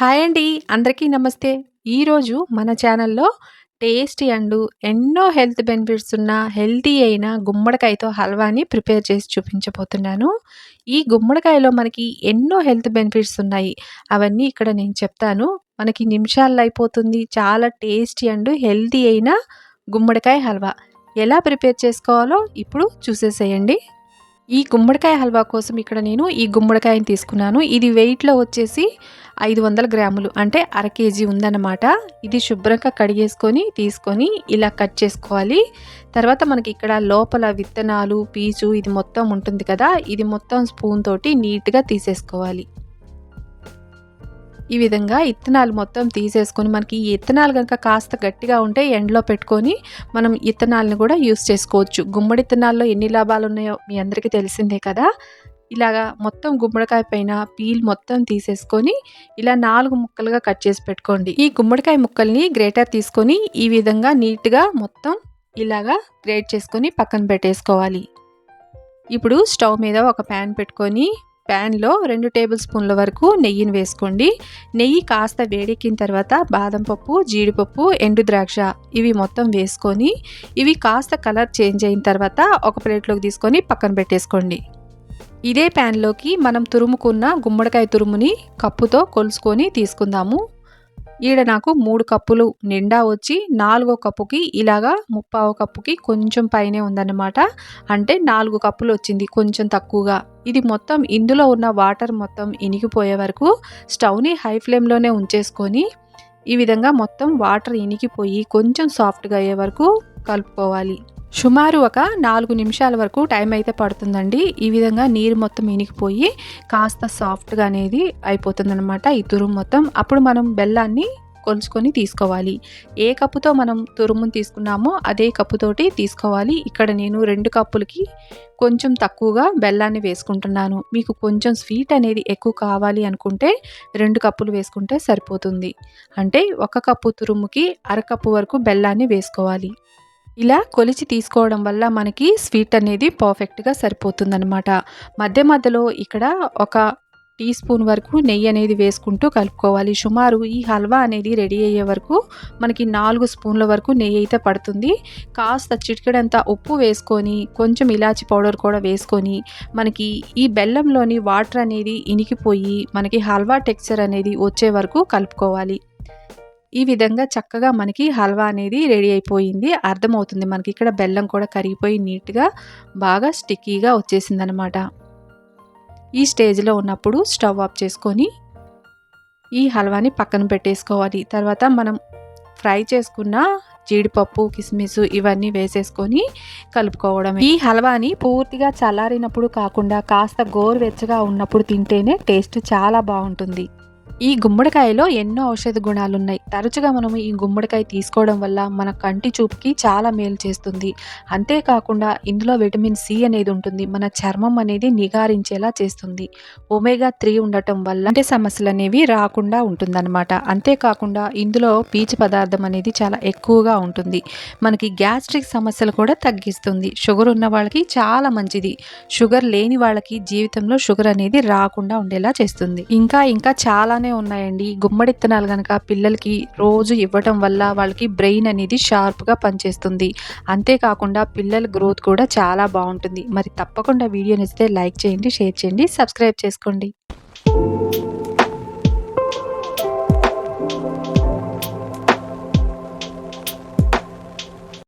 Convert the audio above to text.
Hi అండి అందరికీ నమస్తే. ఈరోజు మన ఛానల్లో టేస్టీ అండ్ ఎన్నో హెల్త్ బెనిఫిట్స్ ఉన్న హెల్తీ అయిన గుమ్మడికాయతో హల్వాని ప్రిపేర్ చేసి చూపించబోతున్నాను. ఈ గుమ్మడికాయలో మనకి ఎన్నో హెల్త్ బెనిఫిట్స్ ఉన్నాయి. అవన్నీ ఇక్కడ నేను చెప్తాను. మనకి నిమిషాల్లో అయిపోతుంది. చాలా టేస్టీ అండ్ హెల్తీ అయిన గుమ్మడికాయ హల్వా. ఎలా ప్రిపేర్ చేసుకోవాలో ఇప్పుడు చూసేసేయండి. ఈ గుమ్మడికాయ హల్వా కోసం ఇక్కడ నేను ఈ గుమ్మడికాయని తీసుకున్నాను. ఇది వెయిట్లో వచ్చేసి ఐదు వందల గ్రాములు. అంటే అర కేజీ ఉందన్నమాట. ఇది శుభ్రంగా కడిగేసుకొని తీసుకొని ఇలా కట్ చేసుకోవాలి. తర్వాత మనకి ఇక్కడ లోపల విత్తనాలు పీచు ఇది మొత్తం ఉంటుంది కదా. ఇది మొత్తం స్పూన్ తోటి నీట్గా తీసేసుకోవాలి. ఈ విధంగా ఇత్తనాలు మొత్తం తీసేసుకొని మనకి ఈ ఇత్తనాలు కనుక కాస్త గట్టిగా ఉంటే ఎండలో పెట్టుకొని మనం ఇత్తనాలను కూడా యూస్ చేసుకోవచ్చు. గుమ్మడి ఇత్తనాల్లో ఎన్ని లాభాలు ఉన్నాయో మీ అందరికీ తెలిసిందే కదా. ఇలాగా మొత్తం గుమ్మడికాయ పైన పీల్ మొత్తం తీసేసుకొని ఇలా నాలుగు ముక్కలుగా కట్ చేసి పెట్టుకోండి. ఈ గుమ్మడికాయ ముక్కల్ని గ్రేటర్ తీసుకొని ఈ విధంగా నీట్గా మొత్తం ఇలాగా గ్రేట్ చేసుకొని పక్కన పెట్టేసుకోవాలి. ఇప్పుడు స్టవ్ మీద ఒక ప్యాన్ పెట్టుకొని ప్యాన్లో రెండు టేబుల్ స్పూన్ల వరకు నెయ్యిని వేసుకోండి. నెయ్యి కాస్త వేడెక్కిన తర్వాత బాదం పప్పు జీడిపప్పు ఎండు ద్రాక్ష ఇవి మొత్తం వేసుకొని ఇవి కాస్త కలర్ చేంజ్ అయిన తర్వాత ఒక ప్లేట్లోకి తీసుకొని పక్కన పెట్టేసుకోండి. ఇదే ప్యాన్లోకి మనం తురుముకున్న గుమ్మడికాయ తురుముని కప్పుతో కొలుసుకొని తీసుకుందాము. ఈడ నాకు మూడు కప్పులు నిండా వచ్చి నాలుగో కప్పుకి ఇలాగా ముప్పావు కప్పుకి కొంచెం పైనే ఉందన్నమాట. అంటే నాలుగు కప్పులు వచ్చింది కొంచెం తక్కువగా. ఇది మొత్తం ఇందులో ఉన్న వాటర్ మొత్తం ఇనికిపోయే వరకు స్టవ్ని హై ఫ్లేమ్లోనే ఉంచేసుకొని ఈ విధంగా మొత్తం వాటర్ ఇనికిపోయి కొంచెం సాఫ్ట్గా అయ్యే వరకు కలుపుకోవాలి. సుమారు ఒక నాలుగు నిమిషాల వరకు టైం అయితే పడుతుందండి. ఈ విధంగా నీరు మొత్తం ఇనికిపోయి కాస్త సాఫ్ట్గా అనేది అయిపోతుందనమాట ఈ తురుము మొత్తం. అప్పుడు మనం బెల్లాన్ని కొలుచుకొని తీసుకోవాలి. ఏ కప్పుతో మనం తురుమును తీసుకున్నామో అదే కప్పుతోటి తీసుకోవాలి. ఇక్కడ నేను రెండు కప్పులకి కొంచెం తక్కువగా బెల్లాన్ని వేసుకుంటున్నాను. మీకు కొంచెం స్వీట్ అనేది ఎక్కువ కావాలి అనుకుంటే రెండు కప్పులు వేసుకుంటే సరిపోతుంది. అంటే ఒక కప్పు తురుముకి అరకప్పు వరకు బెల్లాన్ని వేసుకోవాలి. ఇలా కొలిచి తీసుకోవడం వల్ల మనకి స్వీట్ అనేది పర్ఫెక్ట్గా సరిపోతుందనమాట మధ్య మధ్యలో ఇక్కడ ఒక టీ స్పూన్ వరకు నెయ్యి అనేది వేసుకుంటూ కలుపుకోవాలి. సుమారు ఈ హల్వా అనేది రెడీ అయ్యే వరకు మనకి నాలుగు స్పూన్ల వరకు నెయ్యి అయితే పడుతుంది. కాస్త చిటికెడంత ఉప్పు వేసుకొని కొంచెం ఇలాచి పౌడర్ కూడా వేసుకొని మనకి ఈ బెల్లంలోని వాటర్ అనేది ఇనికిపోయి మనకి హల్వా టెక్స్చర్ అనేది వచ్చే వరకు కలుపుకోవాలి. ఈ విధంగా చక్కగా మనకి హల్వా అనేది రెడీ అయిపోయింది. అర్థమవుతుంది మనకి ఇక్కడ బెల్లం కూడా కరిగిపోయి నీట్గా బాగా స్టిక్కీగా వచ్చేసింది అనమాట ఈ స్టేజ్లో ఉన్నప్పుడు స్టవ్ ఆఫ్ చేసుకొని ఈ హల్వాని పక్కన పెట్టేసుకోవాలి. తర్వాత మనం ఫ్రై చేసుకున్న జీడిపప్పు కిస్మిస్ ఇవన్నీ వేసేసుకొని కలుపుకోవడం. ఈ హల్వాని పూర్తిగా చల్లారినప్పుడు కాకుండా కాస్త గోరువెచ్చగా ఉన్నప్పుడు తింటేనే టేస్ట్ చాలా బాగుంటుంది. ఈ గుమ్మడికాయలో ఎన్నో ఔషధ గుణాలు ఉన్నాయి తరచుగా మనం ఈ గుమ్మడికాయ తీసుకోవడం వల్ల మన కంటి చూపుకి చాలా మేలు చేస్తుంది. అంతేకాకుండా ఇందులో విటమిన్ సి అనేది ఉంటుంది. మన చర్మం అనేది నిగారించేలా చేస్తుంది. ఒమేగా త్రీ ఉండటం వల్ల అంటే సమస్యలు అనేవి రాకుండా ఉంటుందన్నమాట. అంతేకాకుండా ఇందులో పీచు పదార్థం అనేది చాలా ఎక్కువగా ఉంటుంది. మనకి గ్యాస్ట్రిక్ సమస్యలు కూడా తగ్గిస్తుంది. షుగర్ ఉన్న వాళ్ళకి చాలా మంచిది. షుగర్ లేని వాళ్ళకి జీవితంలో షుగర్ అనేది రాకుండా ఉండేలా చేస్తుంది. ఇంకా ఇంకా చాలానే ఉన్నాయండి. గుమ్మడి ఇత్తనాలు కనుక పిల్లలకి రోజు ఇవ్వటం వల్ల వాళ్ళకి బ్రెయిన్ అనేది షార్ప్గా పనిచేస్తుంది. అంతేకాకుండా పిల్లల గ్రోత్ కూడా చాలా బాగుంటుంది. మరి తప్పకుండా వీడియో నచ్చితే లైక్ చేయండి షేర్ చేయండి సబ్స్క్రైబ్ చేసుకోండి.